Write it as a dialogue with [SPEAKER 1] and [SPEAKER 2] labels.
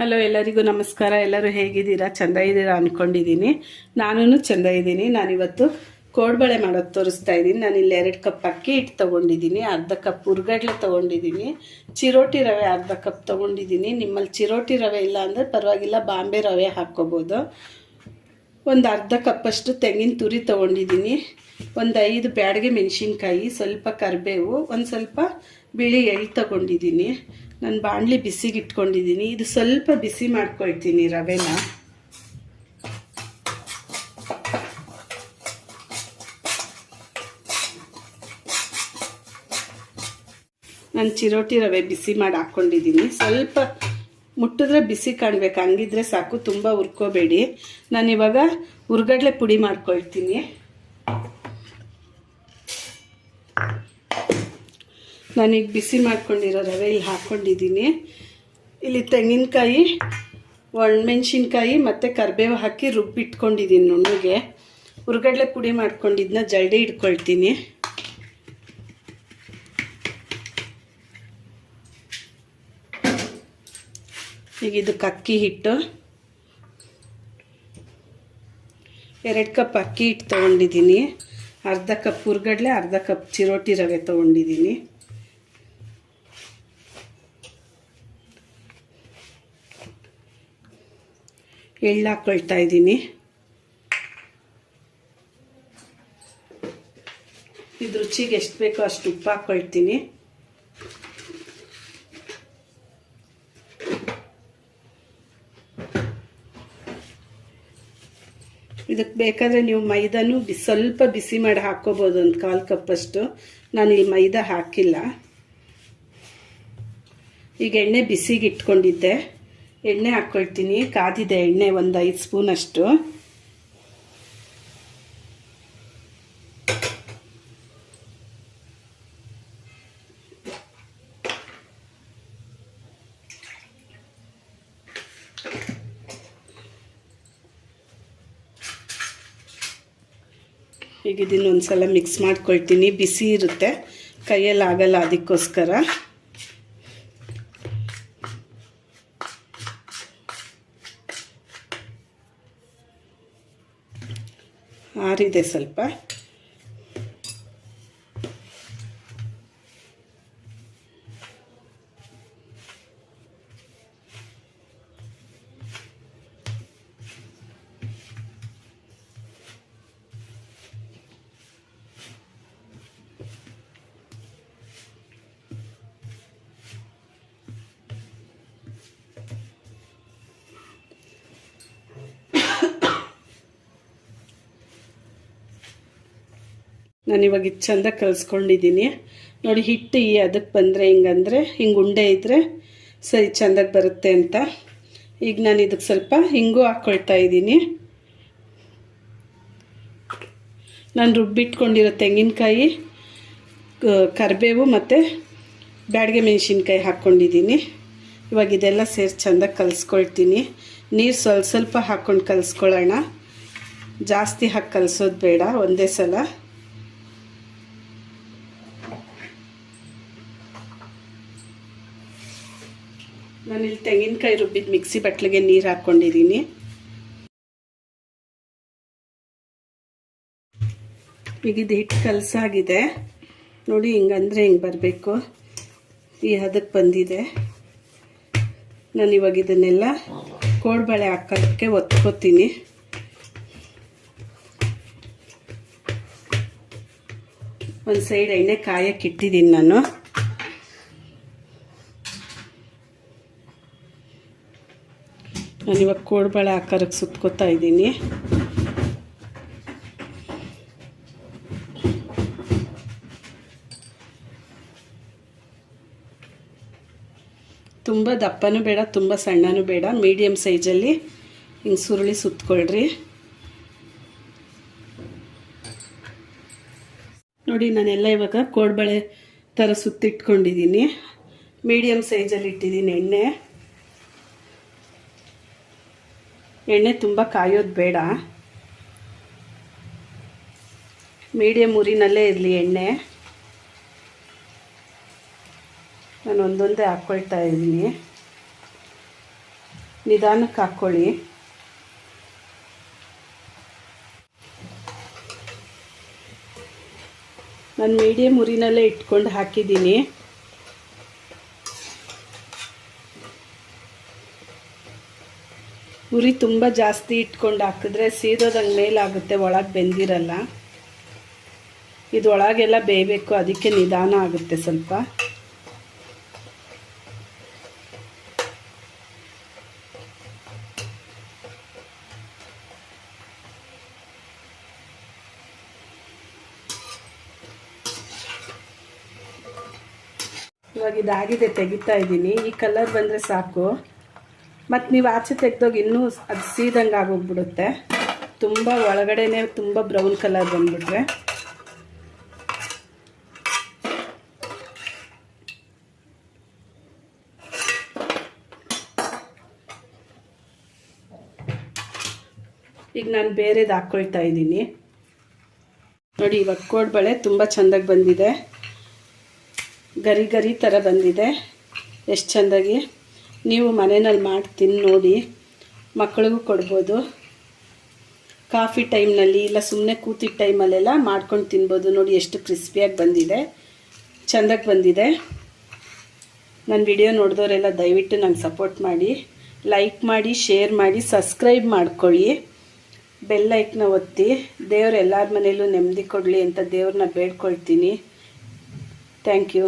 [SPEAKER 1] Hello ಎಲ್ಲರಿಗೂ ನಮಸ್ಕಾರ. ಎಲ್ಲರೂ ಹೇಗಿದ್ದೀರಾ? ಚೆಂದ ಇದ್ದೀರಾ ಅಂದ್ಕೊಂಡಿದ್ದೀನಿ ನಾನು ಚೆಂದ ಇದ್ದೀನಿ. ನಾನಿವತ್ತು ಕೋಡ್ಬಳೆ ಮಾಡೋದು ತೋರಿಸ್ತಾ ಇದ್ದೀನಿ. ನಾನು ಇಲ್ಲಿ ಎರಡು ಕಪ್ ಅಕ್ಕಿ ಹಿಟ್ಟು ತೊಗೊಂಡಿದ್ದೀನಿ. ಅರ್ಧ ಕಪ್ ಹುರ್ಗಡ್ಲೆ ತೊಗೊಂಡಿದ್ದೀನಿ. ಚಿರೋಟಿ ರವೆ ಅರ್ಧ ಕಪ್ ತೊಗೊಂಡಿದ್ದೀನಿ. ನಿಮ್ಮಲ್ಲಿ ಚಿರೋಟಿ ರವೆ ಇಲ್ಲ ಅಂದರೆ ಪರವಾಗಿಲ್ಲ. ಬಾಂಬೆ ರವೆ ಹಾಕ್ಕೋಬೋದು. ಒಂದು ಅರ್ಧ ಕಪ್ಪಷ್ಟು ತೆಂಗಿನ ತುರಿ ತೊಗೊಂಡಿದ್ದೀನಿ. ಒಂದು ಐದು ಬ್ಯಾಡಿಗೆ ಮೆಣಸಿನ್ಕಾಯಿ, ಸ್ವಲ್ಪ ಕರಿಬೇವು, ಒಂದು ಸ್ವಲ್ಪ ಬಿಳಿ ಎಳ್ಳು ತೊಗೊಂಡಿದ್ದೀನಿ. ನಾನು ಬಾಣಲಿ ಬಿಸಿಗೆ ಇಟ್ಕೊಂಡಿದ್ದೀನಿ. ಇದು ಸ್ವಲ್ಪ ಬಿಸಿ ಮಾಡ್ಕೊಳ್ತೀನಿ ರವೆನ. ನಾನು ಚಿರೋಟಿ ರವೆ ಬಿಸಿ ಮಾಡಿ ಹಾಕ್ಕೊಂಡಿದ್ದೀನಿ ಸ್ವಲ್ಪ ಮುಟ್ಟಿದ್ರೆ ಬಿಸಿ ಕಾಣಬೇಕು. ಹಂಗಿದ್ರೆ ಸಾಕು, ತುಂಬ ಹುರ್ಕೋಬೇಡಿ. ನಾನಿವಾಗ ಹುರ್ಗಡ್ಲೆ ಪುಡಿ ಮಾಡ್ಕೊಳ್ತೀನಿ. ನಾನೀಗ ಬಿಸಿ ಮಾಡ್ಕೊಂಡಿರೋ ರವೆ ಇಲ್ಲಿ ಹಾಕ್ಕೊಂಡಿದ್ದೀನಿ. ಇಲ್ಲಿ ತೆಂಗಿನಕಾಯಿ, ಒಣಮೆಣ್ಸಿನ್ಕಾಯಿ ಮತ್ತು ಕರಿಬೇವು ಹಾಕಿ ರುಬ್ಬಿಟ್ಕೊಂಡಿದ್ದೀನಿ ನುಣ್ಣಗೆ. ಹುರ್ಗಡ್ಲೆ ಪುಡಿ ಮಾಡ್ಕೊಂಡಿದ್ದನ್ನ ಜಲ್ಡಿ ಇಟ್ಕೊಳ್ತೀನಿ. ಈಗ ಇದು ಅಕ್ಕಿ ಹಿಟ್ಟು. ಎರಡು ಕಪ್ ಅಕ್ಕಿ ಹಿಟ್ಟು ತೊಗೊಂಡಿದ್ದೀನಿ. ಅರ್ಧ ಕಪ್ ಹುರ್ಗಡ್ಲೆ, ಅರ್ಧ ಕಪ್ ಚಿರೋಟಿ ರವೆ ತೊಗೊಂಡಿದ್ದೀನಿ. ಎಳ್ಳು ಹಾಕ್ಕೊಳ್ತಾ ಇದ್ದೀನಿ. ಇದು ರುಚಿಗೆ ಎಷ್ಟು ಬೇಕೋ ಅಷ್ಟು ಉಪ್ಪು ಹಾಕ್ಕೊಳ್ತೀನಿ ಇದಕ್ಕೆ ಬೇಕಾದರೆ ನೀವು ಮೈದಾನು ಬಿ, ಸ್ವಲ್ಪ ಬಿಸಿ ಮಾಡಿ ಹಾಕ್ಕೋಬೋದು ಒಂದು ಕಾಲು ಕಪ್ಪಷ್ಟು. ನಾನು ಈ ಮೈದಾ ಹಾಕಿಲ್ಲ. ಈಗ ಎಣ್ಣೆ ಬಿಸಿಗೆ ಇಟ್ಕೊಂಡಿದ್ದೆ. ಎಣ್ಣೆ ಹಾಕ್ಕೊಳ್ತೀನಿ ಕಾದಿದೆ ಎಣ್ಣೆ ಒಂದು ಐದು ಸ್ಪೂನಷ್ಟು ಈಗ ಇದನ್ನು ಒಂದು ಸಲ ಮಿಕ್ಸ್ ಮಾಡ್ಕೊಳ್ತೀನಿ. ಬಿಸಿ ಇರುತ್ತೆ. ಕೈಯಲ್ಲಿ ಆಗಲ್ಲ ಅದಕ್ಕೋಸ್ಕರ. ಆರಿದೆ ಸ್ವಲ್ಪ. ನಾನಿವಾಗ ಇದು ಚಂದ ಕಲಿಸ್ಕೊಂಡಿದ್ದೀನಿ ನೋಡಿ, ಹಿಟ್ಟು ಈ ಅದಕ್ಕೆ ಬಂದರೆ ಹಿಂಗಂದರೆ, ಹಿಂಗೆ ಉಂಡೆ ಇದ್ದರೆ ಸರಿ ಚೆಂದಾಗಿ ಬರುತ್ತೆ ಅಂತ. ಈಗ ನಾನು ಇದಕ್ಕೆ ಸ್ವಲ್ಪ ಹಿಂಗೂ ಹಾಕ್ಕೊಳ್ತಾ ಇದ್ದೀನಿ ನಾನು ರುಬ್ಬಿಟ್ಕೊಂಡಿರೋ ತೆಂಗಿನಕಾಯಿ ಕರಿಬೇವು ಮತ್ತು ಬ್ಯಾಡಿಗೆ ಮೆಣಸಿನ್ಕಾಯಿ ಹಾಕ್ಕೊಂಡಿದ್ದೀನಿ ಇವಾಗ ಇದೆಲ್ಲ ಸೇರಿ ಚೆಂದ ಕಲಿಸ್ಕೊಳ್ತೀನಿ. ನೀರು ಸ್ವಲ್ಪ ಸ್ವಲ್ಪ ಹಾಕ್ಕೊಂಡು ಕಲಿಸ್ಕೊಳ್ಳೋಣ ಜಾಸ್ತಿ ಹಾಕಿ ಕಲಿಸೋದು ಬೇಡ, ಒಂದೇ ಸಲ. ನಾನಿಲ್ಲಿ ತೆಂಗಿನಕಾಯಿ ರುಬ್ಬಿದ ಮಿಕ್ಸಿ ಬಟ್ಲಿಗೆ ನೀರು ಹಾಕ್ಕೊಂಡಿದ್ದೀನಿ ಈಗ ಇದು ಹಿಟ್ಟು ಕಲಸಾಗಿದೆ ನೋಡಿ ಹಿಂಗಂದರೆ ಹಿಂಗೆ ಬರಬೇಕು. ಈ ಹದಕ್ಕೆ ಬಂದಿದೆ. ನಾನು ಇವಾಗ ಇದನ್ನೆಲ್ಲ ಕೋಡ್ಬಳೆ ಹಾಕೋದಕ್ಕೆ ಒತ್ಕೋತೀನಿ. ಒಂದು ಸೈಡ್ ಎಣ್ಣೆ ಕಾಯಕ್ಕೆ ಇಟ್ಟಿದ್ದೀನಿ ನಾನು. ನಾನಿವಾಗ ಕೋಡ್ಬಳೆ ಆಕಾರಕ್ಕೆ ಸುತ್ಕೋತಾ ಇದ್ದೀನಿ. ತುಂಬ ದಪ್ಪನೂ ಬೇಡ, ತುಂಬ ಸಣ್ಣನೂ ಬೇಡ. ಮೀಡಿಯಮ್ ಸೈಜಲ್ಲಿ ಹಿಂಗೆ ಸುರುಳಿ ಸುತ್ಕೊಳ್ರಿ. ನೋಡಿ, ನಾನೆಲ್ಲ ಇವಾಗ ಕೋಡ್ಬಳೆ ಥರ ಸುತ್ತಿಟ್ಕೊಂಡಿದ್ದೀನಿ. ಮೀಡಿಯಮ್ ಸೈಜಲ್ಲಿ ಇಟ್ಟಿದ್ದೀನಿ ಎಣ್ಣೆ. ಎಣ್ಣೆ ತುಂಬ ಕಾಯೋದು ಬೇಡ. ಮೀಡಿಯಮ್ ಉರಿನಲ್ಲೇ ಇರಲಿ ಎಣ್ಣೆ. ನಾನು ಒಂದೊಂದೇ ಹಾಕ್ಕೊಳ್ತಾ ಇದ್ದೀನಿ. ನಿಧಾನಕ್ಕೆ ಹಾಕ್ಕೊಳ್ಳಿ. ನಾನು ಮೀಡಿಯಮ್ ಉರಿನಲ್ಲೇ ಇಟ್ಕೊಂಡು ಹಾಕಿದ್ದೀನಿ. ಉರಿ ತುಂಬ ಜಾಸ್ತಿ ಇಟ್ಕೊಂಡು ಹಾಕಿದ್ರೆ ಸೀದೋದಂಗೆ ಮೇಲಾಗುತ್ತೆ, ಒಳಗೆ ಬೆಂದಿರಲ್ಲ. ಇದು ಒಳಗೆಲ್ಲ ಬೇಯಬೇಕು, ಅದಕ್ಕೆ ನಿಧಾನ ಆಗುತ್ತೆ ಸ್ವಲ್ಪ. ಇವಾಗ ಇದಾಗಿದೆ, ತೆಗಿತಾ ಇದ್ದೀನಿ. ಈ ಕಲರ್ ಬಂದರೆ ಸಾಕು. ಮತ್ತು ನೀವು ಆಚೆ ತೆಗೆದೋಗ ಇನ್ನೂ ಅದು ಸೀದಂಗೆ ಆಗೋಗ್ಬಿಡುತ್ತೆ. ತುಂಬ ಒಳಗಡೆನೇ ತುಂಬ ಬ್ರೌನ್ ಕಲರ್ ಬಂದುಬಿಟ್ರೆ. ಈಗ ನಾನು ಬೇರೆದು ಹಾಕ್ಕೊಳ್ತಾ ಇದ್ದೀನಿ. ನೋಡಿ, ಇವಾಗ ಕೋಡ್ಬಳೆ ತುಂಬ ಚೆಂದಾಗಿ ಬಂದಿದೆ. ಗರಿ ಗರಿ ಥರ ಬಂದಿದೆ. ಎಷ್ಟು ಚೆಂದಾಗಿ? ನೀವು ಮನೆಯಲ್ಲಿ ಮಾಡಿ ತಿಂದು ನೋಡಿ ಮಕ್ಕಳಿಗೂ ಕೊಡ್ಬೋದು. ಕಾಫಿ ಟೈಮ್ನಲ್ಲಿ ಇಲ್ಲ ಸುಮ್ಮನೆ ಕೂತಿದ್ದ ಟೈಮಲ್ಲೆಲ್ಲ ಮಾಡ್ಕೊಂಡು ತಿನ್ಬೋದು. ನೋಡಿ ಎಷ್ಟು ಕ್ರಿಸ್ಪಿಯಾಗಿ ಬಂದಿದೆ. ಚೆಂದಾಗಿ ಬಂದಿದೆ. ನನ್ನ ವಿಡಿಯೋ ನೋಡಿದವರೆಲ್ಲ ದಯವಿಟ್ಟು ನಂಗೆ ಸಪೋರ್ಟ್ ಮಾಡಿ. ಲೈಕ್ ಮಾಡಿ, ಶೇರ್ ಮಾಡಿ, ಸಬ್ಸ್ಕ್ರೈಬ್ ಮಾಡ್ಕೊಳ್ಳಿ. ಬೆಲ್ ಲೈಕ್ನ ಒತ್ತಿ. ದೇವ್ರು ಎಲ್ಲರ ಮನೆಯಲ್ಲೂ ನೆಮ್ಮದಿ ಕೊಡಲಿ ಅಂತ ದೇವ್ರನ್ನ ಬೇಡ್ಕೊಳ್ತೀನಿ. Thank you.